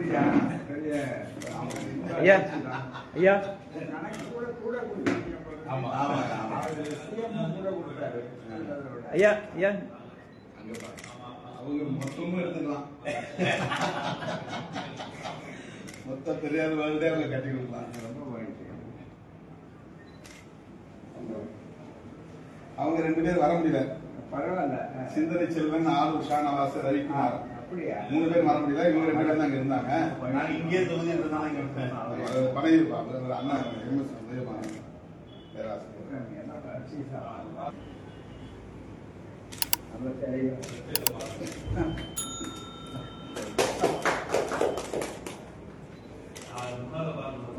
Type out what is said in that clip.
ஐயா, ஐயா ஐயா ஆமா ஆமா ஆமா ஐயா. அவங்க மொத்தமும் எடுத்துக்கலாம் மொத்த தெரியாத வேர்ல்டே அவங்க கட்டி கொடுக்கலாம் ரொம்ப அவங்க ரெண்டு பேர் வர முடியல. பரவாயில்ல. சிந்தனை செல்வன் ஆளூர் ஷானவாஸ் ரவிக்குமார். மூணு பேர் வர முடியல இவங்க ரெண்டு பேர் தான் அங்க இருந்தாங்க. நான் இங்கே தொகுதி இருந்ததால இங்க இருப்பேன் ஒரு அண்ணா எம்எஸ் உதயமாறன் பேராசிரியர். Bala Bala